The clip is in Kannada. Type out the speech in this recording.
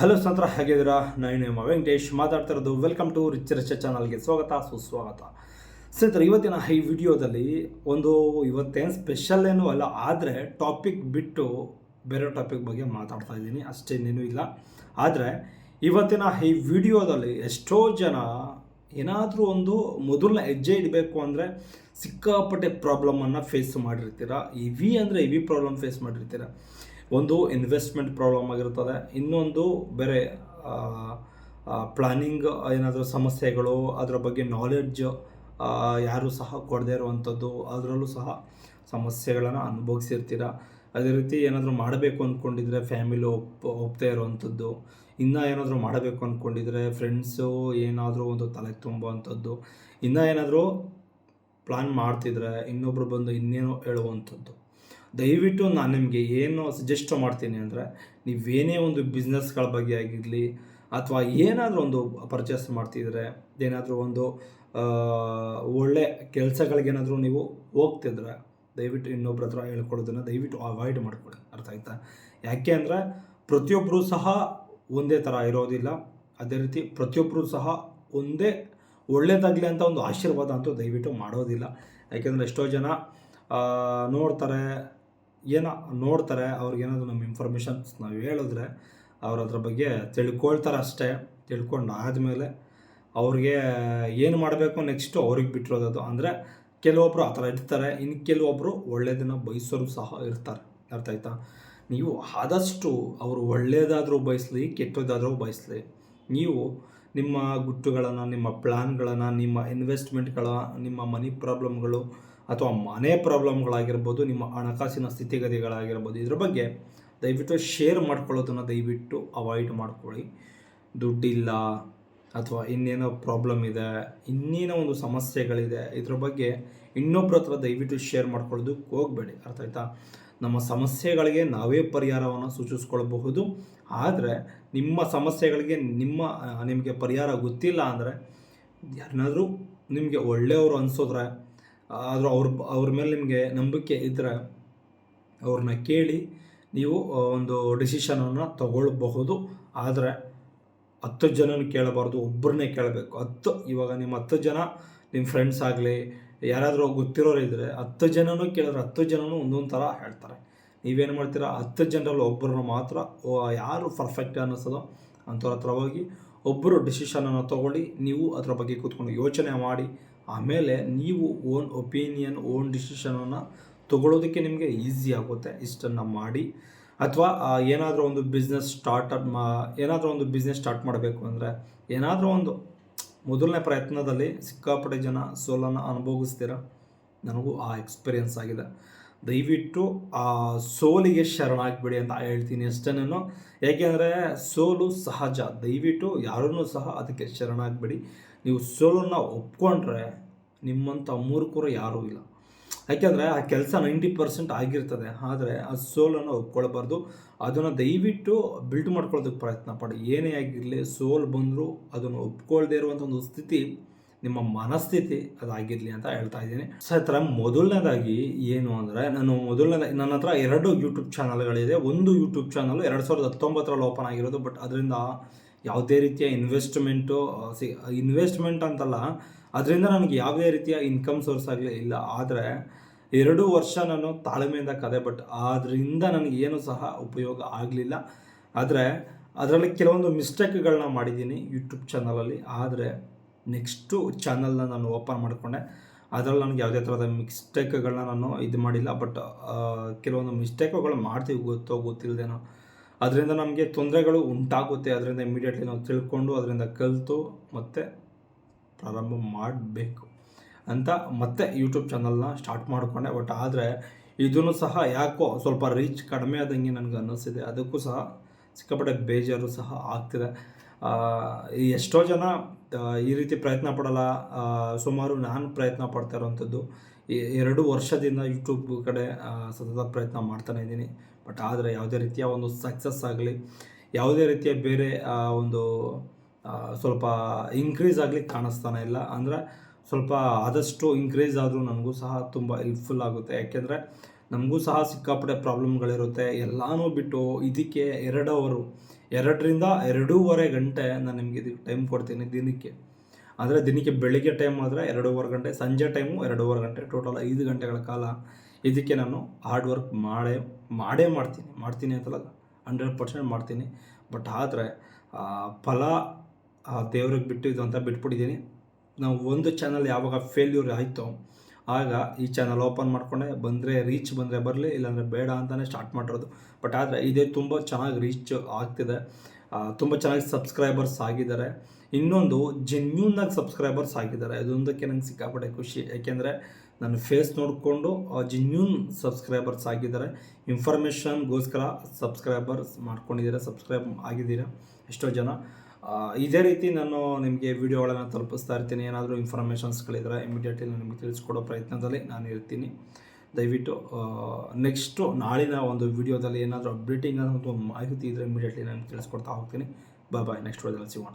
ಹಲೋ ಸಂತರ ಹೇಗಿದ್ದೀರಾ ನಾನು ನಿಮ್ಮ ವೆಂಕಟೇಶ್ ಮಾತಾಡ್ತಾ ಇರೋದು ವೆಲ್ಕಮ್ ಟು ರಿಚ್ ರಿಚ ಚಾನಲ್ಗೆ ಸ್ವಾಗತ, ಸುಸ್ವಾಗತ. ಸ್ನೇಹಿತರೆ, ಇವತ್ತಿನ ಈ ವಿಡಿಯೋದಲ್ಲಿ ಒಂದು ಇವತ್ತೇನು ಸ್ಪೆಷಲ್ ಏನೂ ಅಲ್ಲ, ಆದರೆ ಟಾಪಿಕ್ ಬಿಟ್ಟು ಬೇರೆ ಟಾಪಿಕ್ ಬಗ್ಗೆ ಮಾತಾಡ್ತಾ ಇದ್ದೀನಿ. ಅಷ್ಟೇನೇನೂ ಇಲ್ಲ. ಆದರೆ ಇವತ್ತಿನ ಈ ವಿಡಿಯೋದಲ್ಲಿ ಎಷ್ಟೋ ಜನ ಏನಾದರೂ ಒಂದು ಮೊದಲನೇ ಹೆಜ್ಜೆ ಇಡಬೇಕು ಅಂದರೆ ಸಿಕ್ಕಾಪಟ್ಟೆ ಪ್ರಾಬ್ಲಮನ್ನು ಫೇಸ್ ಮಾಡಿರ್ತೀರ? ಇವಿ ಅಂದರೆ ವಿ ಪ್ರಾಬ್ಲಮ್ ಫೇಸ್ ಮಾಡಿರ್ತೀರ? ಒಂದು ಇನ್ವೆಸ್ಟ್ಮೆಂಟ್ ಪ್ರಾಬ್ಲಮ್ ಆಗಿರ್ತದೆ. ಇನ್ನೊಂದು ಬೇರೆ ಪ್ಲಾನಿಂಗ್ ಏನಾದರೂ ಸಮಸ್ಯೆಗಳು, ಅದರ ಬಗ್ಗೆ ನಾಲೆಡ್ಜ್ ಯಾರೂ ಸಹ ಕೊಡದೇ ಇರುವಂಥದ್ದು, ಅದರಲ್ಲೂ ಸಹ ಸಮಸ್ಯೆಗಳನ್ನು ಅನುಭವಿಸಿರ್ತೀರ? ಅದೇ ರೀತಿ ಏನಾದರೂ ಮಾಡಬೇಕು ಅಂದ್ಕೊಂಡಿದ್ರೆ ಫ್ಯಾಮಿಲಿ ಒಪ್ ಒಪ್ತಾ ಇರುವಂಥದ್ದು. ಇನ್ನೂ ಏನಾದರೂ ಮಾಡಬೇಕು ಅಂದ್ಕೊಂಡಿದ್ರೆ ಫ್ರೆಂಡ್ಸು ಏನಾದರೂ ಒಂದು ತಲೆ ತುಂಬುವಂಥದ್ದು. ಇನ್ನೂ ಏನಾದರೂ ಪ್ಲಾನ್ ಮಾಡ್ತಿದ್ರೆ ಇನ್ನೊಬ್ರು ಬಂದು ಇನ್ನೇನೋ ಹೇಳುವಂಥದ್ದು. ದಯವಿಟ್ಟು ನಾನು ನಿಮಗೆ ಏನು ಸಜೆಸ್ಟ್ ಮಾಡ್ತೀನಿ ಅಂದರೆ ನೀವೇನೇ ಒಂದು ಬಿಸ್ನೆಸ್ಗಳ ಬಗ್ಗೆ ಆಗಿರಲಿ, ಅಥವಾ ಏನಾದರೂ ಒಂದು ಪರ್ಚೇಸ್ ಮಾಡ್ತಿದ್ರೆ, ಏನಾದರೂ ಒಂದು ಒಳ್ಳೆ ಕೆಲಸಗಳಿಗೇನಾದರೂ ನೀವು ಹೋಗ್ತಿದ್ರೆ ದಯವಿಟ್ಟು ಇನ್ನೊಬ್ರ ಹತ್ರ ಹೇಳ್ಕೊಡೋದನ್ನು ದಯವಿಟ್ಟು ಅವಾಯ್ಡ್ ಮಾಡ್ಕೊಳ್ಳಿ. ಅರ್ಥ ಆಯ್ತಾ? ಯಾಕೆ ಅಂದರೆ ಪ್ರತಿಯೊಬ್ಬರೂ ಸಹ ಒಂದೇ ಥರ ಇರೋದಿಲ್ಲ. ಅದೇ ರೀತಿ ಪ್ರತಿಯೊಬ್ಬರೂ ಸಹ ಒಂದೇ ಒಳ್ಳೇದಾಗಲಿ ಅಂತ ಒಂದು ಆಶೀರ್ವಾದ ಅಂತೂ ದಯವಿಟ್ಟು ಮಾಡೋದಿಲ್ಲ. ಯಾಕೆಂದರೆ ಎಷ್ಟೋ ಜನ ನೋಡ್ತಾರೆ ಏನೋ ನೋಡ್ತಾರೆ, ಅವ್ರಿಗೇನಾದ್ರು ನಮ್ಮ ಇನ್ಫಾರ್ಮೇಷನ್ಸ್ ನಾವು ಹೇಳಿದ್ರೆ ಅವ್ರ ಅದ್ರ ಬಗ್ಗೆ ತಿಳ್ಕೊಳ್ತಾರೆ ಅಷ್ಟೇ. ತಿಳ್ಕೊಂಡು ಆದಮೇಲೆ ಅವ್ರಿಗೆ ಏನು ಮಾಡಬೇಕು ನೆಕ್ಸ್ಟು ಅವ್ರಿಗೆ ಬಿಟ್ಟಿರೋದದು ಅಂದರೆ ಕೆಲವೊಬ್ಬರು ಆ ಥರ ಇರ್ತಾರೆ ಇನ್ನು ಕೆಲವೊಬ್ಬರು ಒಳ್ಳೆಯದನ್ನು ಬಯಸೋರು ಸಹ ಇರ್ತಾರೆ. ಅರ್ಥ ಆಯ್ತಾ? ನೀವು ಆದಷ್ಟು ಅವರು ಒಳ್ಳೆಯದಾದರೂ ಬಯಸಲಿ, ಕೆಟ್ಟದಾದರೂ ಬಯಸಲಿ. ನೀವು ನಿಮ್ಮ ಗುಟ್ಟುಗಳನ್ನು, ನಿಮ್ಮ ಪ್ಲ್ಯಾನ್ಗಳನ್ನು ನಿಮ್ಮ ಇನ್ವೆಸ್ಟ್ಮೆಂಟ್ಗಳ ನಿಮ್ಮ ಮನಿ ಪ್ರಾಬ್ಲಮ್ಗಳು ಅಥವಾ ಮನೆ ಪ್ರಾಬ್ಲಮ್ಗಳಾಗಿರ್ಬೋದು, ನಿಮ್ಮ ಹಣಕಾಸಿನ ಸ್ಥಿತಿಗತಿಗಳಾಗಿರ್ಬೋದು, ಇದ್ರ ಬಗ್ಗೆ ದಯವಿಟ್ಟು ಶೇರ್ ಮಾಡ್ಕೊಳ್ಳೋದನ್ನು ದಯವಿಟ್ಟು ಅವಾಯ್ಡ್ ಮಾಡ್ಕೊಳ್ಳಿ. ದುಡ್ಡಿಲ್ಲ ಅಥವಾ ಇನ್ನೇನೋ ಪ್ರಾಬ್ಲಮ್ ಇದೆ, ಇನ್ನೇನೋ ಒಂದು ಸಮಸ್ಯೆಗಳಿದೆ, ಇದ್ರ ಬಗ್ಗೆ ಇನ್ನೊಬ್ಬರ ಹತ್ರ ದಯವಿಟ್ಟು ಶೇರ್ ಮಾಡ್ಕೊಳ್ಳೋದಕ್ಕೆ ಹೋಗಬೇಡಿ. ಅರ್ಥ ಆಯ್ತಾ? ನಮ್ಮ ಸಮಸ್ಯೆಗಳಿಗೆ ನಾವೇ ಪರಿಹಾರವನ್ನು ಸೂಚಿಸ್ಕೊಳ್ಬಹುದು. ಆದರೆ ನಿಮ್ಮ ಸಮಸ್ಯೆಗಳಿಗೆ ನಿಮ್ಮ ನಿಮಗೆ ಪರಿಹಾರ ಗೊತ್ತಿಲ್ಲ ಅಂದರೆ ಯಾರನ್ನಾದರೂ ನಿಮಗೆ ಒಳ್ಳೆಯವರು ಅನಿಸೋದ್ರೆ ಆದರೂ ಅವ್ರ ಅವ್ರ ಮೇಲೆ ನಿಮಗೆ ನಂಬಿಕೆ ಇದ್ದರೆ ಅವ್ರನ್ನ ಕೇಳಿ ನೀವು ಒಂದು ಡಿಸಿಷನನ್ನು ತಗೊಳ್ಬಹುದು. ಆದರೆ ಹತ್ತು ಜನನ ಕೇಳಬಾರ್ದು ಒಬ್ಬರನ್ನೇ ಕೇಳಬೇಕು. ಹತ್ತು, ಇವಾಗ ನಿಮ್ಮ ಹತ್ತು ಜನ ನಿಮ್ಮ ಫ್ರೆಂಡ್ಸ್ ಆಗಲಿ, ಯಾರಾದರೂ ಗೊತ್ತಿರೋರು ಇದ್ದರೆ ಹತ್ತು ಜನನೂ ಕೇಳಿದ್ರೆ ಹತ್ತು ಜನನೂ ಒಂದೊಂದು ಥರ ಹೇಳ್ತಾರೆ. ನೀವೇನು ಮಾಡ್ತೀರಾ? ಹತ್ತು ಜನರಲ್ಲಿ ಒಬ್ಬರನ್ನ ಮಾತ್ರ ಯಾರು ಪರ್ಫೆಕ್ಟ್ ಅನ್ನಿಸೋದೋ ಅಂಥವ್ರ ಹತ್ರ ಹೋಗಿ ಒಬ್ಬರು ಡಿಸಿಷನನ್ನು ತಗೊಳ್ಳಿ, ನೀವು ಅದರ ಬಗ್ಗೆ ಕೂತ್ಕೊಂಡು ಯೋಚನೆ ಮಾಡಿ ಆಮೇಲೆ ನೀವು ಓನ್ ಒಪಿನಿಯನ್ ಓನ್ ಡಿಸಿಷನನ್ನು ತಗೊಳ್ಳೋದಕ್ಕೆ ನಿಮಗೆ ಈಸಿ ಆಗುತ್ತೆ. ಇಷ್ಟನ್ನು ಮಾಡಿ. ಅಥವಾ ಏನಾದರೂ ಒಂದು ಬಿಸ್ನೆಸ್ ಸ್ಟಾರ್ಟಪ್ ಮಾ, ಏನಾದರೂ ಒಂದು ಬಿಸ್ನೆಸ್ ಸ್ಟಾರ್ಟ್ ಮಾಡಬೇಕು ಅಂದರೆ ಏನಾದರೂ ಒಂದು ಮೊದಲನೇ ಪ್ರಯತ್ನದಲ್ಲಿ ಸಿಕ್ಕಾಪಟ್ಟೆ ಜನ ಸೋಲನ್ನು ಅನುಭವಿಸ್ತೀರ? ನನಗೂ ಆ ಎಕ್ಸ್ಪೀರಿಯನ್ಸ್ ಆಗಿದೆ. ದಯವಿಟ್ಟು ಆ ಸೋಲಿಗೆ ಶರಣಾಗ್ಬಿಡಿ ಅಂತ ಹೇಳ್ತೀನಿ ಅಷ್ಟೇನೇನು ಏಕೆಂದರೆ ಸೋಲು ಸಹಜ. ದಯವಿಟ್ಟು ಯಾರನ್ನೂ ಸಹ ಅದಕ್ಕೆ ಶರಣಾಗ್ಬಿಡಿ. ನೀವು ಸೋಲನ್ನು ಒಪ್ಕೊಂಡ್ರೆ ನಿಮ್ಮಂಥ ಮೂರ್ಖರು ಯಾರೂ ಇಲ್ಲ. ಯಾಕೆಂದರೆ ಆ ಕೆಲಸ ನೈಂಟಿ ಪರ್ಸೆಂಟ್ ಆಗಿರ್ತದೆ. ಆದರೆ ಆ ಸೋಲನ್ನು ಒಪ್ಕೊಳ್ಬಾರ್ದು. ಅದನ್ನು ದಯವಿಟ್ಟು ಬಿಲ್ಡ್ ಮಾಡ್ಕೊಳ್ಳೋದಕ್ಕೆ ಪ್ರಯತ್ನ ಪಡಿ. ಏನೇ ಆಗಿರಲಿ, ಸೋಲ್ ಬಂದರೂ ಅದನ್ನು ಒಪ್ಕೊಳ್ದೇ ಇರುವಂಥ ಒಂದು ಸ್ಥಿತಿ, ನಿಮ್ಮ ಮನಸ್ಥಿತಿ ಅದಾಗಿರಲಿ ಅಂತ ಹೇಳ್ತಾ ಇದ್ದೀನಿ. ಸತ್ರ ಮೊದಲನೇದಾಗಿ ಏನು ಅಂದರೆ, ನಾನು ಮೊದಲನೇದಾಗಿ ನನ್ನ ಹತ್ರ ಎರಡು ಯೂಟ್ಯೂಬ್ ಚಾನಲ್ಗಳಿದೆ. ಒಂದು ಯೂಟ್ಯೂಬ್ ಚಾನಲ್ ಎರಡು ಸಾವಿರದ ಹತ್ತೊಂಬತ್ತರಲ್ಲಿ ಓಪನ್ ಆಗಿರೋದು, ಬಟ್ ಅದರಿಂದ ಯಾವುದೇ ರೀತಿಯ ಇನ್ವೆಸ್ಟ್ಮೆಂಟು ಸಿ ಇನ್ವೆಸ್ಟ್ಮೆಂಟ್ ಅಂತಲ್ಲ, ಅದರಿಂದ ನನಗೆ ಯಾವುದೇ ರೀತಿಯ ಇನ್ಕಮ್ ಸೋರ್ಸ್ ಆಗಲಿ ಇಲ್ಲ. ಆದರೆ ಎರಡು ವರ್ಷ ನಾನು ತಾಳ್ಮೆಯಿಂದ ಕದೆ ಬಟ್ ಅದರಿಂದ ನನಗೆ ಏನು ಸಹ ಉಪಯೋಗ ಆಗಲಿಲ್ಲ. ಆದರೆ ಅದರಲ್ಲಿ ಕೆಲವೊಂದು ಮಿಸ್ಟೇಕ್ಗಳನ್ನ ಮಾಡಿದ್ದೀನಿ ಯೂಟ್ಯೂಬ್ ಚಾನಲಲ್ಲಿ ಆದರೆ ನೆಕ್ಸ್ಟು ಚಾನಲ್ನ ನಾನು ಓಪನ್ ಮಾಡಿಕೊಂಡೆ. ಅದರಲ್ಲಿ ನನಗೆ ಯಾವುದೇ ಥರದ ಮಿಸ್ಟೇಕ್ಗಳನ್ನ ನಾನು ಇದು ಮಾಡಿಲ್ಲ ಬಟ್ ಕೆಲವೊಂದು ಮಿಸ್ಟೇಕ್ಗಳು ಮಾಡ್ತೀವಿ, ಗೊತ್ತೋ ಗೊತ್ತಿಲ್ಲದೇನೋ ಅದರಿಂದ ನಮಗೆ ತೊಂದರೆಗಳು ಉಂಟಾಗುತ್ತೆ. ಅದರಿಂದ ಇಮಿಡಿಯೇಟ್ಲಿ ನಾವು ತಿಳ್ಕೊಂಡು ಅದರಿಂದ ಕಲಿತು ಮತ್ತೆ ಪ್ರಾರಂಭ ಮಾಡಬೇಕು ಅಂತ ಮತ್ತೆ ಯೂಟ್ಯೂಬ್ ಚಾನಲ್ನ ಸ್ಟಾರ್ಟ್ ಮಾಡಿಕೊಂಡೆ. ಬಟ್ ಆದರೆ ಇದನ್ನು ಸಹ ಯಾಕೋ ಸ್ವಲ್ಪ ರೀಚ್ ಕಡಿಮೆ ಆದಂಗೆ ನನಗೆ ಅನ್ನಿಸ್ತಿದೆ ಅದಕ್ಕೂ ಸಹ ಸಿಕ್ಕಾಪಟ್ಟೆ ಬೇಜಾರು ಸಹ ಆಗ್ತಿದೆ. ಎಷ್ಟೋ ಜನ ಈ ರೀತಿ ಪ್ರಯತ್ನ ಪಡಲ್ಲ. ಸುಮಾರು ನಾನು ಪ್ರಯತ್ನ ಪಡ್ತಾ ಇರೋವಂಥದ್ದು ಎರಡು ವರ್ಷದಿಂದ ಯೂಟ್ಯೂಬ್ ಕಡೆ ಸತತ ಪ್ರಯತ್ನ ಮಾಡ್ತಾನೆ ಇದ್ದೀನಿ. ಬಟ್ ಆದರೆ ಯಾವುದೇ ರೀತಿಯ ಒಂದು ಸಕ್ಸಸ್ ಆಗಲಿ, ಯಾವುದೇ ರೀತಿಯ ಬೇರೆ ಒಂದು ಸ್ವಲ್ಪ ಇನ್ಕ್ರೀಸ್ ಆಗಲಿ ಕಾಣಿಸ್ತಾನೆ ಇಲ್ಲ. ಅಂದರೆ ಸ್ವಲ್ಪ ಆದಷ್ಟು ಇನ್ಕ್ರೀಸ್ ಆದರೂ ನನಗೂ ಸಹ ತುಂಬ ಹೆಲ್ಪ್ಫುಲ್ ಆಗುತ್ತೆ. ಯಾಕೆಂದರೆ ನಮಗೂ ಸಹ ಸಿಕ್ಕಾಪಟ್ಟೆ ಪ್ರಾಬ್ಲಮ್ಗಳಿರುತ್ತೆ ಎಲ್ಲನೂ ಬಿಟ್ಟು ಇದಕ್ಕೆ ಎರಡು ಅವರು ಎರಡರಿಂದ ಎರಡೂವರೆ ಗಂಟೆ ನಾನು ನಿಮಗೆ ಇದಕ್ಕೆ ಟೈಮ್ ಕೊಡ್ತೀನಿ ದಿನಕ್ಕೆ. ಅಂದರೆ ದಿನಕ್ಕೆ ಬೆಳಿಗ್ಗೆ ಟೈಮ್ ಆದರೆ ಎರಡೂವರೆ ಗಂಟೆ, ಸಂಜೆ ಟೈಮು ಎರಡೂವರೆ ಗಂಟೆ. ಟೋಟಲ್ ಐದು ಗಂಟೆಗಳ ಕಾಲ ಇದಕ್ಕೆ ನಾನು ಹಾರ್ಡ್ ವರ್ಕ್ ಮಾಡೇ ಮಾಡೇ ಮಾಡ್ತೀನಿ. ಮಾಡ್ತೀನಿ ಅಂತಲ್ಲ ಹಂಡ್ರೆಡ್ ಪರ್ಸೆಂಟ್ ಮಾಡ್ತೀನಿ. ಬಟ್ ಆದರೆ ಫಲ ದೇವ್ರಿಗೆ ಬಿಟ್ಟಿದ್ದು ಅಂತ ಬಿಟ್ಬಿಟ್ಟಿದ್ದೀನಿ. ನಾವು ಒಂದು ಚಾನಲ್ ಯಾವಾಗ ಫೇಲ್ಯೂರ್ ಆಯಿತು, ಆಗ ಈ ಚಾನಲ್ ಓಪನ್ ಮಾಡಿಕೊಂಡೆ. ಬಂದರೆ ರೀಚ್ ಬಂದರೆ ಬರಲಿ, ಇಲ್ಲಾಂದರೆ ಬೇಡ ಅಂತಲೇ ಸ್ಟಾರ್ಟ್ ಮಾಡಿರೋದು. ಬಟ್ ಆದರೆ ಇದೇ ತುಂಬ ಚೆನ್ನಾಗಿ ರೀಚ್ ಆಗ್ತಿದೆ. ತುಂಬ ಚೆನ್ನಾಗಿ ಸಬ್ಸ್ಕ್ರೈಬರ್ಸ್ ಆಗಿದ್ದಾರೆ. ಇನ್ನೊಂದು ಜೆನ್ಯೂನಾಗಿ ಸಬ್ಸ್ಕ್ರೈಬರ್ಸ್ ಆಗಿದ್ದಾರೆ. ಅದೊಂದಕ್ಕೆ ನಂಗೆ ಸಿಕ್ಕಾಪಟ್ಟೆ ಖುಷಿ. ಯಾಕೆಂದರೆ ನನ್ನ ಫೇಸ್ ನೋಡಿಕೊಂಡು ಜೆನ್ಯೂನ್ ಸಬ್ಸ್ಕ್ರೈಬರ್ಸ್ ಆಗಿದ್ದಾರೆ. ಇನ್ಫಾರ್ಮೇಷನ್ಗೋಸ್ಕರ ಸಬ್ಸ್ಕ್ರೈಬರ್ಸ್ ಮಾಡ್ಕೊಂಡಿದ್ದೀರಾ ಸಬ್ಸ್ಕ್ರೈಬ್ ಆಗಿದ್ದೀರಾ? ಎಷ್ಟೋ ಜನ. ಇದೇ ರೀತಿ ನಾನು ನಿಮಗೆ ವಿಡಿಯೋಗಳನ್ನು ತಲುಪಿಸ್ತಾ ಇರ್ತೀನಿ. ಏನಾದರೂ ಇನ್ಫಾರ್ಮೇಷನ್ಸ್ಗಳಿದ್ರೆ ಇಮಿಡಿಯೇಟ್ಲಿ ನಿಮಗೆ ತಿಳಿಸ್ಕೊಡೋ ಪ್ರಯತ್ನದಲ್ಲಿ ನಾನು ಇರ್ತೀನಿ. ದಯವಿಟ್ಟು ನೆಕ್ಸ್ಟು ನಾಳಿನ ಒಂದು ವಿಡಿಯೋದಲ್ಲಿ ಏನಾದರೂ ಅಪ್ಡೇಟಿಂಗ್ ಅನ್ನೋ ಮಾಹಿತಿ ಇದ್ದರೆ ಇಮಿಡಿಯೇಟ್ಲಿ ನಾನು ತಿಳಿಸ್ಕೊಡ್ತಾ ಹೋಗ್ತೀನಿ. ಬಾಯ್ ಬಾಯ್ ನೆಕ್ಸ್ಟ್ ವಿಡಿಯೋದಲ್ಲಿ ಸಿಗೋಣ.